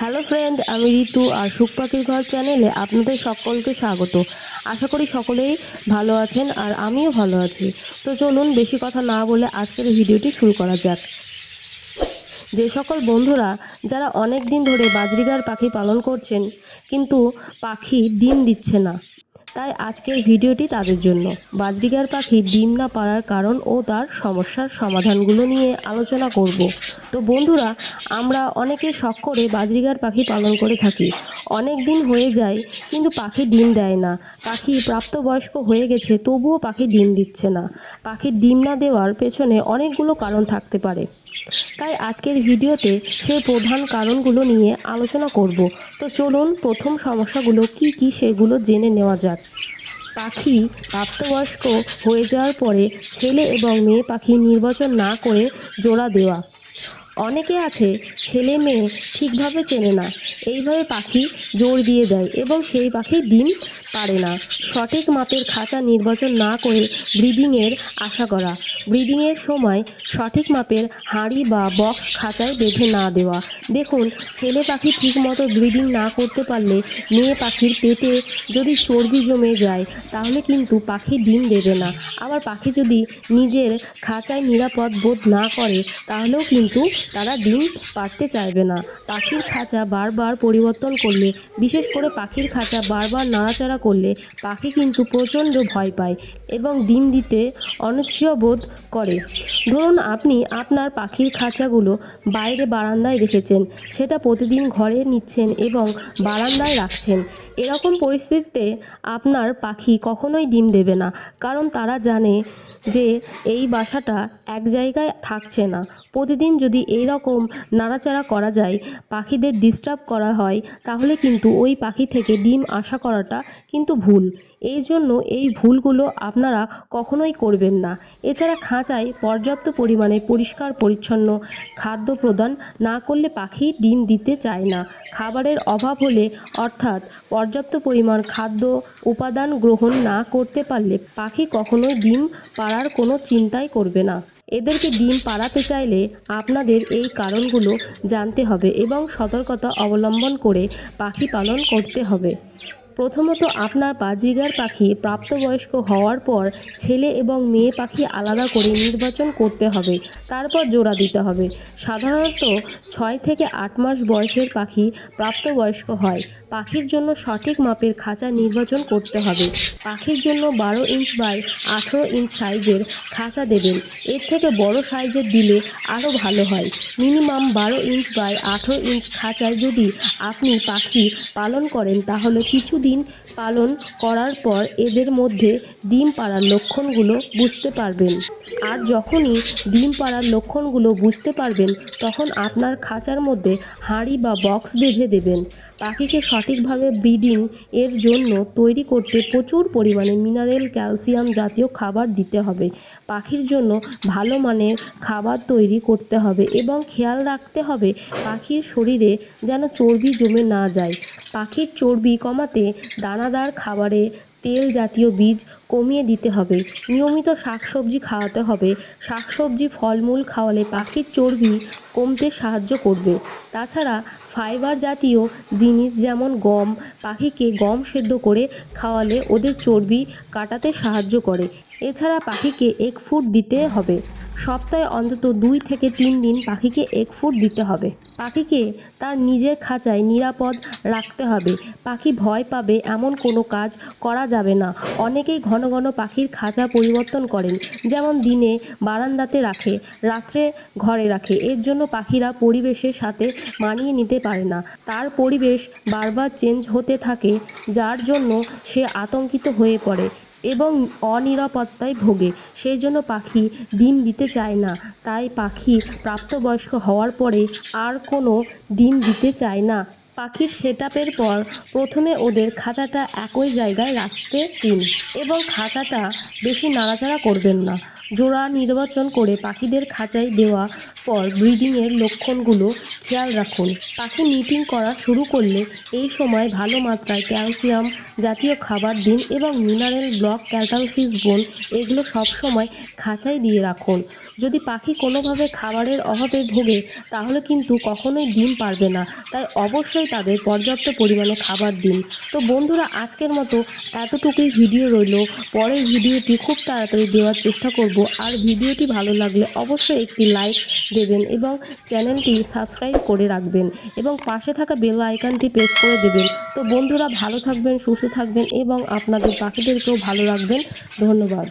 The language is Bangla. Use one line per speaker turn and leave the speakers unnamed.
হ্যালো ফ্রেন্ড, আমি ঋতু আর সুখ পাখির ঘর চ্যানেলে আপনাদের সকলকে স্বাগত। আশা করি সকলেই ভালো আছেন আর আমিও ভালো আছি। তো চলুন বেশি কথা না বলে আজকের ভিডিওটি শুরু করা যাক। যে সকল বন্ধুরা, যারা অনেক দিন ধরে বাজরিগার পাখি পালন করছেন, কিন্তু পাখি ডিম দিচ্ছে না। তাই আজকের ভিডিওটি তাদের জন্য। বাজরিগার পাখি ডিম না পাড়ার কারণ ও তার সমস্যার সমাধানগুলো নিয়ে আলোচনা করব। তো বন্ধুরা, আমরা অনেকে শখ করে বাজরিগার পাখি পালন করে থাকি। অনেক দিন হয়ে যায়, কিন্তু পাখি ডিম দেয় না। পাখি প্রাপ্তবয়স্ক হয়ে গেছে, তবুও পাখি ডিম দিচ্ছে না। পাখির ডিম না দেওয়ার পেছনে অনেকগুলো কারণ থাকতে পারে। তাই আজকের ভিডিওতে সেই প্রধান কারণগুলো নিয়ে আলোচনা করব। তো চলুন, প্রথম সমস্যাগুলো কি কি সেগুলো জেনে নেওয়া যাক। পাখি প্রাপ্তবয়স্ক হয়ে যাওয়ার পরে ছেলে এবং মেয়ে পাখি নির্বাচন না করে জোড়া দেওয়া। অনেকে আছে, ছেলে মেয়ে ঠিকভাবে চেনে না। এইভাবে পাখি জোর দিয়ে দেয় এবং সেই পাখি ডিম পারে না। সঠিক মাপের খাঁচা নির্বাচন না করে ব্রিডিংয়ের আশা করা। ব্রিডিংয়ের সময় সঠিক মাপের হাঁড়ি বা বক্স খাঁচায় বেঁধে না দেওয়া। দেখুন, ছেলে পাখি ঠিকমতো ব্রিডিং না করতে পারলে মেয়ে পাখির পেটে যদি চর্বি জমে যায়, তাহলে কিন্তু পাখি ডিম দেবে না। আবার পাখি যদি নিজের খাঁচায় নিরাপদ বোধ না করে, তাহলেও কিন্তু তারা ডিম পারতে চাইবে না। পাখির খাঁচা বারবার পরিবর্তন করলে, বিশেষ করে পাখির খাঁচা বারবার নাড়াচাড়া করলে, পাখি কিন্তু প্রচণ্ড ভয় পায় এবং ডিম দিতে অনিচ্ছীয় বোধ করে। ধরুন আপনি আপনার পাখির খাঁচাগুলো বাইরে বারান্দায় রেখেছেন, সেটা প্রতিদিন ঘরে নিচ্ছেন এবং বারান্দায় রাখছেন। এরকম পরিস্থিতিতে আপনার পাখি কখনোই ডিম দেবে না, কারণ তারা জানে যে এই বাসাটা এক জায়গায় থাকছে না। প্রতিদিন যদি এই রকম নাড়াচাড়া করা যায়, পাখিদের ডিস্টার্ব করা হয়, তাহলে কিন্তু ওই পাখি থেকে ডিম আশা করাটা কিন্তু ভুল। এই জন্য এই ভুলগুলো আপনারা কখনোই করবেন না। এছাড়া খাঁচায় পর্যাপ্ত পরিমাণে পরিষ্কার, পরিচ্ছন্ন খাদ্য প্রদান না করলে পাখি ডিম দিতে চায় না। খাবারের অভাব হলে অর্থাৎ পর্যাপ্ত পরিমাণ খাদ্য উপাদান গ্রহণ না করতে পারলে পাখি কখনোই ডিম পাড়ার কোনো চিন্তাই করবে না। এদেরকে ডিম পাড়াতে চাইলে আপনাদের এই কারণগুলো জানতে হবে এবং সতর্কতা অবলম্বন করে পাখি পালন করতে হবে। প্রথমত আপনার বাজিগার পাখি প্রাপ্তবয়স্ক হওয়ার পর ছেলে এবং মেয়ে পাখি আলাদা করে নির্বাচন করতে হবে, তারপর জোড়া দিতে হবে। সাধারণত ছয় থেকে আট মাস বয়সের পাখি প্রাপ্তবয়স্ক হয়। পাখির জন্য সঠিক মাপের খাঁচা নির্বাচন করতে হবে। পাখির জন্য বারো ইঞ্চ বাই আঠেরো ইঞ্চ সাইজের খাঁচা দেবেন। এর থেকে বড় সাইজের দিলে আরও ভালো হয়। মিনিমাম বারো ইঞ্চ বাই আঠেরো ইঞ্চ খাঁচায় যদি আপনি পাখি পালন করেন, তাহলে কিছুদিন পালন করার পর এদের মধ্যে ডিম পাড়ার লক্ষণগুলো বুঝতে পারবেন। আর যখনই ডিম পাড়ার লক্ষণগুলো বুঝতে পারবেন, তখন আপনার খাঁচার মধ্যে হাঁড়ি বা বক্স বেঁধে দেবেন। পাখিকে সঠিকভাবে ব্রিডিং এর জন্য তৈরি করতে প্রচুর পরিমাণে মিনারেল ক্যালসিয়াম জাতীয় খাবার দিতে হবে। পাখির জন্য ভালো মানের খাবার তৈরি করতে হবে এবং খেয়াল রাখতে হবে পাখির শরীরে যেন চর্বি জমে না যায়। পাখির চর্বি কমাতে দানাদার খাবারে তেল জাতীয় বীজ কমিয়ে দিতে হবে। নিয়মিত শাকসবজি খাওয়াতে হবে। শাকসবজি, ফলমূল খাওয়ালে পাখির চর্বি কমতে সাহায্য করবে। তাছাড়া ফাইবার জাতীয় জিনিস যেমন গম, পাখিকে গম সেদ্ধ করে খাওয়ালে ওদের চর্বি কাটাতে সাহায্য করে। এছাড়া পাখিকে এক ফুট দিতে হবে। সপ্তাহে অন্তত দুই থেকে তিন দিন পাখিকে এক ফুড দিতে হবে। পাখিকে তার নিজের খাঁচায় নিরাপদ রাখতে হবে। পাখি ভয় পাবে, এমন কোনো কাজ করা যাবে না। অনেকেই ঘন ঘন পাখির খাঁচা পরিবর্তন করেন, যেমন দিনে বারান্দাতে রাখে, রাত্রে ঘরে রাখে। এর জন্য পাখিরা পরিবেশের সাথে মানিয়ে নিতে পারে না। তার পরিবেশ বারবার চেঞ্জ হতে থাকে, যার জন্য সে আতঙ্কিত হয়ে পড়ে। এবং অনিরাপত্তায় ভোগে। সেই জন্য পাখি ডিম দিতে চায় না। তাই পাখি প্রাপ্তবয়স্ক হওয়ার পরে আর কোনো ডিম দিতে চায় না। পাখির সেট পর প্রথমে ওদের খাঁচাটা একই জায়গায় রাখতে দিন এবং খাঁচাটা বেশি নাড়াচাড়া করবেন না। জোড়া নির্বাচন করে পাখিদের খাঁচায় দেওয়া পর ব্রিডিংয়ের লক্ষণগুলো খেয়াল রাখুন। পাখি নিটিং করা শুরু করলে এই সময় ভালো মাত্রায় ক্যালসিয়াম জাতীয় খাবার দিন এবং মিনারেল ব্লক, ক্যাটাল ফিস বোন এগুলো সবসময় খাঁচায় দিয়ে রাখুন। যদি পাখি কোনোভাবে খাবারের অভাবে ভোগে, তাহলে কিন্তু কখনোই ডিম পারবে না। তাই অবশ্যই তাদের পর্যাপ্ত পরিমাণে খাবার দিন। তো বন্ধুরা, আজকের মতো এতটুকুই ভিডিও রইল। পরের ভিডিওটি খুব তাড়াতাড়ি দেওয়ার চেষ্টা করব। আর ভিডিওটি ভালো লাগলে অবশ্যই একটি লাইক দেবেন এবং চ্যানেলটি সাবস্ক্রাইব করে রাখবেন এবং পাশে থাকা বেল আইকনটি প্রেস করে দেবেন। তো বন্ধুরা, ভালো থাকবেন, সুস্থ থাকবেন এবং আপনাদের পাখিদেরকেও ভালো রাখবেন। ধন্যবাদ।